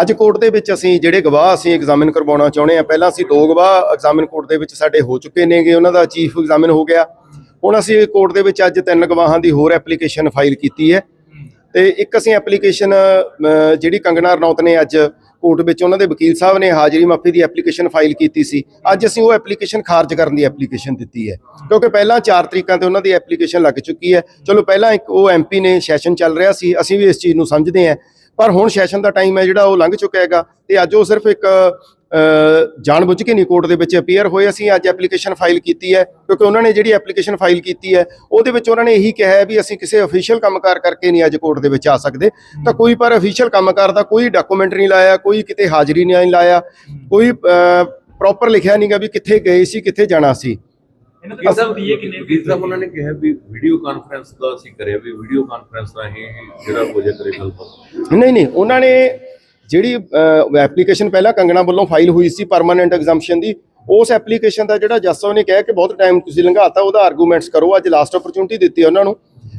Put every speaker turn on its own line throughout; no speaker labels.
ਅੱਜ ਕੋਰਟ ਦੇ ਵਿੱਚ ਅਸੀਂ ਜਿਹੜੇ ਗਵਾਹ ਅਸੀਂ ਐਗਜ਼ਾਮਿਨ ਕਰਵਾਉਣਾ ਚਾਹੁੰਦੇ ਆ ਪਹਿਲਾਂ ਅਸੀਂ ਦੋ ਗਵਾਹ ਐਗਜ਼ਾਮਿਨ ਕੋਰਟ ਦੇ ਵਿੱਚ ਸਾਡੇ ਹੋ ਚੁੱਕੇ ਨੇਗੇ, ਉਹਨਾਂ ਦਾ ਚੀਫ ਐਗਜ਼ਾਮਿਨ ਹੋ ਗਿਆ। ਹੁਣ ਅਸੀਂ ਕੋਰਟ ਦੇ ਵਿੱਚ ਅੱਜ ਤਿੰਨ ਗਵਾਹਾਂ ਦੀ ਹੋਰ ਐਪਲੀਕੇਸ਼ਨ ਫਾਈਲ ਕੀਤੀ ਹੈ। ਤੇ ਇੱਕ ਅਸੀਂ ਐਪਲੀਕੇਸ਼ਨ ਜਿਹੜੀ ਕੰਗਣਾ ਰਣੌਤ ਨੇ ਅੱਜ ਕੋਰਟ ਵਿੱਚ, ਉਹਨਾਂ ਦੇ ਵਕੀਲ ਸਾਹਿਬ ਨੇ ਹਾਜ਼ਰੀ ਮਾਫੀ ਦੀ ਐਪਲੀਕੇਸ਼ਨ ਫਾਈਲ ਕੀਤੀ ਸੀ। ਅੱਜ ਅਸੀਂ ਉਹ ਐਪਲੀਕੇਸ਼ਨ ਖਾਰਜ ਕਰਨ ਦੀ ਐਪਲੀਕੇਸ਼ਨ ਦਿੱਤੀ ਹੈ। ਕਿਉਂਕਿ ਪਹਿਲਾਂ 4 ਤਰੀਕਾਂ ਤੇ ਉਹਨਾਂ ਦੀ ਐਪਲੀਕੇਸ਼ਨ ਲੱਗ ਚੁੱਕੀ ਹੈ। ਚਲੋ, ਪਹਿਲਾਂ ਇੱਕ ਉਹ ਐਮਪੀ ਨੇ ਸੈਸ਼ਨ ਚੱਲ ਰਿਹਾ ਸੀ। ਅਸੀਂ ਵੀ ਇਸ ਚੀਜ਼ ਨੂੰ ਸਮਝਦੇ ਹਾਂ। ਪਰ ਹੁਣ ਸੈਸ਼ਨ ਦਾ ਟਾਈਮ ਹੈ ਜਿਹੜਾ ਉਹ ਲੰਘ ਚੁੱਕਿਆ ਹੈਗਾ ਤੇ ਅੱਜ ਉਹ ਸਿਰਫ ਇੱਕ ਅ, ਜਾਣਬੁੱਝ ਕੇ ਨਹੀਂ ਕੋਰਟ ਦੇ ਵਿੱਚ ਅਪੀਅਰ ਹੋਏ। ਅਸੀਂ ਅੱਜ ਐਪਲੀਕੇਸ਼ਨ ਫਾਈਲ ਕੀਤੀ ਹੈ ਕਿਉਂਕਿ ਉਹਨਾਂ ਨੇ ਜਿਹੜੀ ਐਪਲੀਕੇਸ਼ਨ ਫਾਈਲ ਕੀਤੀ ਹੈ ਉਹਦੇ ਵਿੱਚ ਉਹਨਾਂ ਨੇ ਇਹੀ ਕਿਹਾ ਹੈ ਵੀ ਅਸੀਂ ਕਿਸੇ ਅਫੀਸ਼ੀਅਲ ਕੰਮਕਾਰ ਕਰਕੇ ਨਹੀਂ ਅੱਜ ਕੋਰਟ ਦੇ ਵਿੱਚ ਆ ਸਕਦੇ। ਤਾਂ ਕੋਈ ਪਰ ਅਫੀਸ਼ੀਅਲ ਕੰਮਕਾਰ ਦਾ ਕੋਈ ਡਾਕੂਮੈਂਟ ਨਹੀਂ ਲਾਇਆ ਕੋਈ ਕਿਤੇ ਹਾਜ਼ਰੀ ਨਹੀਂ ਲਾਇਆ ਕੋਈ ਪ੍ਰੋਪਰ ਲਿਖਿਆ ਨਹੀਂਗਾ ਵੀ ਕਿੱਥੇ ਗਏ ਸੀ ਕਿੱਥੇ ਜਾਣਾ ਸੀ।
ਇਹਨਾਂ ਦੇ ਅਸਲ ਦੀਏ ਕਿੰਨੇ
ਵਕੀਲ ਸਾਹਿਬ ਉਹਨਾਂ ਨੇ ਕਿਹਾ ਵੀ ਵੀਡੀਓ ਕਾਨਫਰੰਸ ਦਾ ਅਸੀਂ ਕਰਿਆ ਵੀ ਵੀਡੀਓ ਕਾਨਫਰੰਸ ਰਾਹੀਂ ਜਿਹੜਾ ਹੋ ਜਾ ਕਰੇ ਗੱਲਬਾਤ।
ਨਹੀਂ ਨਹੀਂ ਉਹਨਾਂ ਨੇ ਜਿਹੜੀ ਐਪਲੀਕੇਸ਼ਨ ਪਹਿਲਾਂ ਕੰਗਣਾ ਵੱਲੋਂ ਫਾਈਲ ਹੋਈ ਸੀ ਪਰਮਾਨੈਂਟ ਐਗਜ਼ਾਮਸ਼ਨ ਦੀ ਉਸ ਐਪਲੀਕੇਸ਼ਨ ਦਾ ਜਿਹੜਾ ਜੱਜ ਸਾਹਿਬ ਨੇ ਕਿਹਾ ਕਿ ਬਹੁਤ ਟਾਈਮ ਤੁਸੀਂ ਲੰਘਾਤਾ ਉਹਦਾ ਆਰਗੂਮੈਂਟਸ ਕਰੋ ਅੱਜ ਲਾਸਟ ਓਪਰਚੁਨਿਟੀ ਦਿੱਤੀ ਉਹਨਾਂ ਨੂੰ।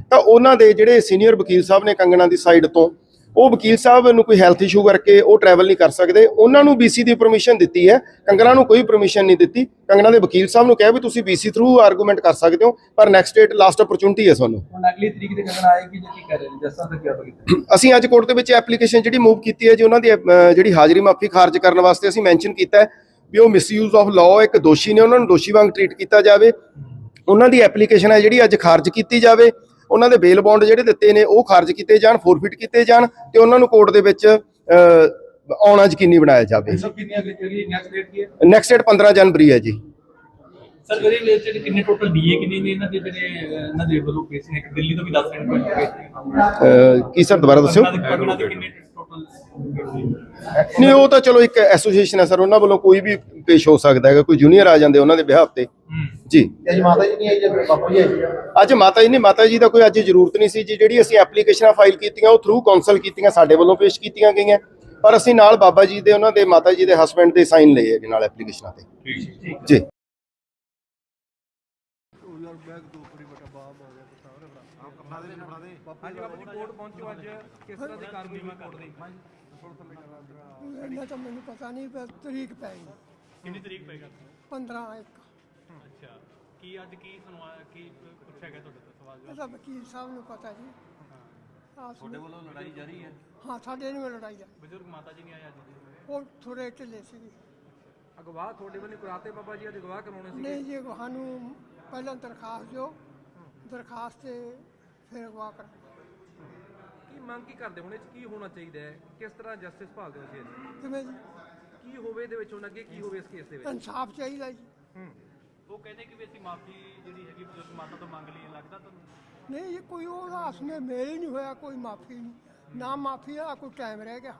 ਤਾਂ ਉਹਨਾਂ ਦੇ ਜਿਹੜੇ ਸੀਨੀਅਰ ਵਕੀਲ ਸਾਹਿਬ ਨੇ ਕੰਗਣਾ ਦੀ ਸਾਈਡ ਤੋਂ ਉਹ ਵਕੀਲ ਸਾਹਿਬ ਨੂੰ ਕੋਈ ਹੈਲਥ ਇਸ਼ੂ ਕਰਕੇ ਉਹ ਟਰੈਵਲ ਨਹੀਂ ਕਰ ਸਕਦੇ। ਉਹਨਾਂ ਨੂੰ ਬੀਸੀ ਦੀ ਪਰਮਿਸ਼ਨ ਦਿੱਤੀ ਹੈ। ਕੰਗਣਾ ਨੂੰ ਕੋਈ ਪਰਮਿਸ਼ਨ ਨਹੀਂ ਦਿੱਤੀ। ਕੰਗਣਾ ਦੇ ਵਕੀਲ ਸਾਹਿਬ ਨੂੰ ਕਿਹਾ ਵੀ ਤੁਸੀਂ ਬੀਸੀ ਥਰੂ ਆਰਗੂਮੈਂਟ ਕਰ ਸਕਦੇ ਹੋ ਪਰ ਨੈਕਸਟ ਡੇਟ ਲਾਸਟ ਓਪਰਚੁਨਿਟੀ ਹੈ ਤੁਹਾਨੂੰ
ਹੁਣ ਅਗਲੀ ਤਰੀਕ ਤੇ ਕੰਗਣਾ ਆਏਗੀ ਜਾਂ ਕੀ ਕਰ ਰਹੇ ਨੇ? ਜੱਸਾਂ ਦਾ ਕੀ ਕੀਤਾ
ਅਸੀਂ ਅੱਜ ਕੋਰਟ ਦੇ ਵਿੱਚ ਐਪਲੀਕੇਸ਼ਨ ਜਿਹੜੀ ਮੂਵ ਕੀਤੀ ਹੈ ਜੀ ਉਹਨਾਂ ਦੀ ਜਿਹੜੀ ਹਾਜ਼ਰੀ ਮਾਫੀ ਖਾਰਜ ਕਰਨ ਵਾਸਤੇ ਅਸੀਂ ਮੈਂਸ਼ਨ ਕੀਤਾ ਹੈ ਵੀ ਉਹ ਮਿਸਯੂਜ਼ ਆਫ ਲਾਅ ਇੱਕ ਦੋਸ਼ੀ ਨੇ ਉਹਨਾਂ ਨੂੰ ਦੋਸ਼ੀ ਵਾਂਗ ਟਰੀਟ ਕੀਤਾ ਜਾਵੇ। ਉਹਨਾਂ ਦੀ ਐਪਲੀਕੇਸ਼ਨ ਹੈ ਜਿਹੜੀ ਅੱਜ ਖਾਰਜ ਕੀਤੀ ਜਾਵੇ। ਉਹਨਾਂ ਦੇ ਬੇਲ ਬੌਂਡ ਜਿਹੜੇ ਦਿੱਤੇ ਨੇ ਉਹ ਖਾਰਜ ਕੀਤੇ ਜਾਣ ਫੋਰਫਿਟ ਕੀਤੇ ਜਾਣ ਤੇ ਉਹਨਾਂ ਨੂੰ ਕੋਰਟ ਦੇ ਵਿੱਚ ਆਉਣਾ ਯਕੀਨੀ ਬਣਾਇਆ ਜਾਵੇ।
ਸਭ ਕਿੰਨੀ ਅਗਲੀ ਅਗਲੀ ਨੈਕਸਟ ਡੇਟ ਕੀ ਹੈ?
ਨੈਕਸਟ ਡੇਟ 15 ਜਨਵਰੀ ਹੈ ਜੀ।
ਸਰ ਇਹਦੇ ਰਿਲੇਟਡ ਕਿੰਨੇ ਟੋਟਲ ਡੀਏ ਕਿੰਨੇ ਨੇ ਇਹਨਾਂ ਦੇ ਜਿਹੜੇ ਇਹਨਾਂ ਦੇ ਵੱਲੋਂ ਕੇਸ ਨੇ? ਦਿੱਲੀ ਤੋਂ ਵੀ 10 ਮਿੰਟ ਕੋਈ ਕੇਸ ਨੇ।
ਅਹ, ਕੀ ਸਰ ਦੁਬਾਰਾ ਦੱਸਿਓ? ਨਹੀਂ ਉਹ ਤਾਂ ਚਲੋ ਇੱਕ ਐਸੋਸੀਏਸ਼ਨ ਹੈ ਸਰ ਉਹਨਾਂ ਵੱਲੋਂ ਕੋਈ ਵੀ ਪੇਸ਼ ਹੋ ਸਕਦਾ ਹੈਗਾ ਕੋਈ ਜੂਨੀਅਰ ਆ ਜਾਂਦੇ ਉਹਨਾਂ ਦੇ ਬਿਹਾਫ ਤੇ। ਜੀ।
ਅੱਜ ਮਾਤਾ ਜੀ ਨਹੀਂ ਆਈ ਜੇ ਬਾਪੂ ਜੀ ਆਏ।
ਅੱਜ ਮਾਤਾ ਜੀ ਨੇ ਮਾਤਾ ਜੀ ਦਾ ਕੋਈ ਅੱਜ ਜ਼ਰੂਰਤ ਨਹੀਂ ਸੀ ਜੀ। ਜਿਹੜੀ ਅਸੀਂ ਐਪਲੀਕੇਸ਼ਨਾਂ ਫਾਈਲ ਕੀਤੀਆਂ ਉਹ ਥਰੂ ਕਾਉਂਸਲ ਕੀਤੀਆਂ ਸਾਡੇ ਵੱਲੋਂ ਪੇਸ਼ ਕੀਤੀਆਂ ਗਈਆਂ। ਪਰ ਅਸੀਂ ਨਾਲ ਬਾਬਾ ਜੀ ਦੇ ਉਹਨਾਂ ਦੇ ਮਾਤਾ ਜੀ ਦੇ ਹਸਬੰਡ ਦੇ ਸਾਈਨ ਲਏ ਹੈਗੇ ਨਾਲ ਐਪਲੀਕੇਸ਼ਨਾਂ ਤੇ।
ਠੀਕ
ਜੀ
ਹਾਂਜੀ ਬਾਬੂ ਜੀ ਕੋਰਟ ਪਹੁੰਚੋ ਅੱਜ। ਕਿਸ ਤਰ੍ਹਾਂ ਦੀ ਕਾਰਵਾਈ ਹੋਈ ਕੋਰਟ ਦੀ
ਇਹਨਾਂ ਤਾਂ ਮੈਨੂੰ ਪਤਾ ਨਹੀਂ ਪਰ ਤਰੀਕ ਪੈ ਗਈ।
ਕਿੰਨੀ ਤਰੀਕ ਪਏਗਾ
15 ਇੱਕ।
ਅੱਛਾ। ਕੀ ਅੱਜ ਕੀ ਸੁਣਵਾਇਆ ਕੀ ਪੁੱਛਿਆ ਗਿਆ ਤੁਹਾਡੇ ਤੋਂ ਸਵਾਲ?
ਇਹਦਾ ਵਕੀਲ ਸਾਹਿਬ ਨੂੰ ਪਤਾ ਜੀ। ਤੁਹਾਡੇ
ਵੱਲੋਂ ਲੜਾਈ ਜਾਰੀ ਹੈ?
ਹਾਂ ਸਾਡੇ ਨੂੰ ਲੜਾਈ ਆ
ਬਜ਼ੁਰਗ ਮਾਤਾ ਜੀ ਨਹੀਂ ਆਏ ਅੱਜ?
ਉਹ ਥੋੜੇ ਢਿੱਲੇ ਸੀ।
ਅਗਵਾਹ ਤੁਹਾਡੇ ਵੱਲੋਂ ਕਰਾਤੇ ਬਾਬਾ ਜੀ ਅੱਜ ਅਗਵਾਹ ਕਰਾਉਣੇ ਸੀ
ਨਹੀਂ ਜੀ ਸਾਨੂੰ ਪਹਿਲਾਂ ਦਰਖਾਸਤ ਦਿਓ। ਦਰਖਾਸਤ ਤੇ ਫਿਰ ਅਗਵਾ ਕਰ
ਕੀ ਮੰਗ ਕੀ ਕਰਦੇ ਹੁਣ? ਇਹ 'ਚ ਕੀ ਹੋਣਾ ਚਾਹੀਦਾ ਹੈ? ਕਿਸ ਤਰ੍ਹਾਂ ਜਸਟਿਸ ਭਾਲਦੇ ਹੋ ਤੁਸੀਂ ਇਹਦੀ?
ਕਿਵੇਂ ਜੀ?
ਕੀ ਹੋਵੇ ਇਹਦੇ ਵਿੱਚ ਹੁਣ ਅੱਗੇ ਕੀ ਹੋਵੇ ਇਸ ਕੇਸ ਦੇ ਵਿੱਚ?
ਇਨਸਾਫ ਚਾਹੀਦਾ ਜੀ।
ਉਹ ਕਹਿੰਦੇ ਕਿ ਵੀ ਅਸੀਂ ਮਾਫੀ ਜਿਹੜੀ ਹੈਗੀ ਬਜ਼ੁਰਗ ਮਾਤਾ ਤੋਂ ਮੰਗ ਲਈ ਹੈ। ਲੱਗਦਾ ਤੁਹਾਨੂੰ?
ਨਹੀਂ ਜੀ ਕੋਈ ਉਹਦਾ ਉਸਨੇ ਮੇਲ ਹੀ ਨਹੀਂ ਹੋਇਆ ਕੋਈ ਮਾਫੀ ਨਹੀਂ। ਨਾ ਮਾਫੀ ਦਾ ਕੋਈ ਟਾਈਮ ਰਹਿ ਗਿਆ।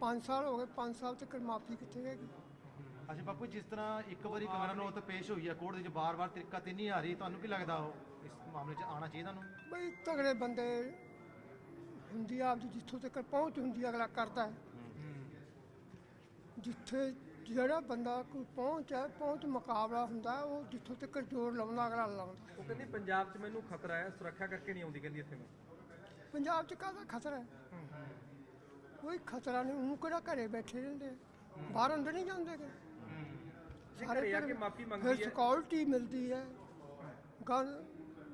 5 ਸਾਲ ਹੋ ਗਏ 5 ਸਾਲ ਤੱਕ ਮਾਫੀ ਕਿੱਥੇ ਰਹਿ ਗਈ
ਅੱਛਾ ਬਾਪੂ ਜਿਸ ਤਰ੍ਹਾਂ ਇੱਕ ਵਾਰੀ ਕੰਗਣਾ ਨੂੰ ਉੱਥੇ ਪੇਸ਼ ਹੋਈ ਹੈ ਕੋਰਟ ਦੇ ਵਿੱਚ ਬਾਰ-ਬਾਰ ਤਰੀਕਾ ਤੇ ਨਹੀਂ ਆ ਰਹੀ ਤੁਹਾਨੂੰ ਕੀ ਲੱਗਦਾ ਉਹ? ਇਸ ਮਾਮਲੇ 'ਚ ਆਉਣਾ ਚਾਹੀਦਾ ਨੂੰ
ਬਈ ਤਗੜੇ ਬੰਦੇ ਹੁੰਦੀ ਆ ਆਪਦੀ ਜਿੱਥੋਂ ਤੱਕ ਪਹੁੰਚ ਹੁੰਦੀ ਆ, ਅਗਲਾ ਕਰਦਾ ਹੈ। ਜਿੱਥੇ ਜਿਹੜਾ ਬੰਦਾ ਕੋਈ ਪਹੁੰਚ ਹੈ ਪਹੁੰਚ ਮੁਕਾਬਲਾ ਹੁੰਦਾ ਹੈ, ਉਹ ਜਿੱਥੋਂ ਤੱਕ ਜ਼ੋਰ ਲਾਉਂਦਾ ਅਗਲਾ ਲਾਉਂਦਾ।
ਉਹ ਕਹਿੰਦੀ ਪੰਜਾਬ 'ਚ ਮੈਨੂੰ ਖਤਰਾ ਹੈ ਸੁਰੱਖਿਆ ਕਰਕੇ ਨਹੀਂ ਆਉਂਦੀ ਕਹਿੰਦੀ ਇੱਥੇ ਮੈਂ।
ਪੰਜਾਬ 'ਚ ਕਾਹਦਾ ਖਤਰਾ ਹੈ? ਕੋਈ ਖਤਰਾ ਨਹੀਂ ਉਹ ਕਿਹੜਾ ਘਰੇ ਬੈਠੇ ਰਹਿੰਦੇ ਆ? ਬਾਹਰ ਅੰਦਰ ਨਹੀਂ ਜਾਂਦੇ ਗੇ।
ਜੇ ਘਰੇ ਆ ਕੇ ਮਾਫੀ
ਫਿਰ
ਮੰਗਦੀ ਹੈ।
ਸਿਕਿਉਰਿਟੀ ਮਿਲਦੀ ਹੈ। ਗੱਲ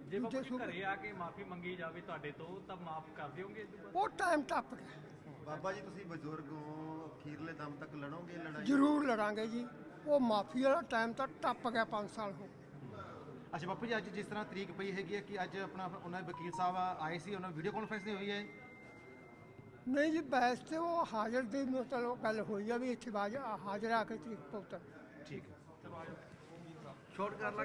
ਜੇ ਬਾਪੂ
ਦੂਜੇ
ਜੀ
ਸੂ-
ਘਰੇ ਆ ਕੇ ਮਾਫੀ ਮੰਗੀ ਜਾਵੇ ਤੁਹਾਡੇ ਤੋਂ ਤਾਂ ਮਾਫ ਕਰ ਦਿਓਗੇ ਇਹ ਤੋਂ ਬਾਅਦ?
ਉਹ ਟਾਈਮ ਟੱਪ ਗਿਆ।
ਬਾਬਾ ਜੀ ਤੁਸੀਂ ਬਜ਼ੁਰਗ ਹੋ ਅਖੀਰਲੇ ਦਮ ਤੱਕ ਲੜੋਗੇ ਲੜਾਈ?
ਜ਼ਰੂਰ ਲੜਾਂਗੇ ਜੀ। ਉਹ ਮਾਫੀ ਵਾਲਾ ਟਾਈਮ ਤਾਂ ਟੱਪ ਗਿਆ 5 ਸਾਲ ਹੋ
ਅੱਛਾ ਬਾਪੂ ਜੀ ਅੱਜ ਜਿਸ ਤਰ੍ਹਾਂ ਤਰੀਕ ਪਈ ਹੈਗੀ ਹੈ ਕਿ ਅੱਜ ਆਪਣਾ ਉਹਨਾਂ ਦੇ ਵਕੀਲ ਸਾਹਿਬ ਆਏ ਸੀ ਉਹਨਾਂ ਵੀਡੀਓ ਕਾਨਫਰੰਸ ਨਹੀਂ ਹੋਈ ਹੈ?
ਨਹੀਂ ਜੀ ਬਹਿਸ ਤੇ ਉਹ ਹਾਜ਼ਰ ਦੀ ਮਤਲਬ ਗੱਲ ਹੋਈ ਆ ਵੀ ਇੱਥੇ ਬਾਜ ਹਾਜ਼ਰ ਆ ਕੇ ਤਰੀਕ ਪੁੱਤਰ
ਠੀਕ ਹੈ। ਸ਼ਾਰਟ ਕਰ ਲਾ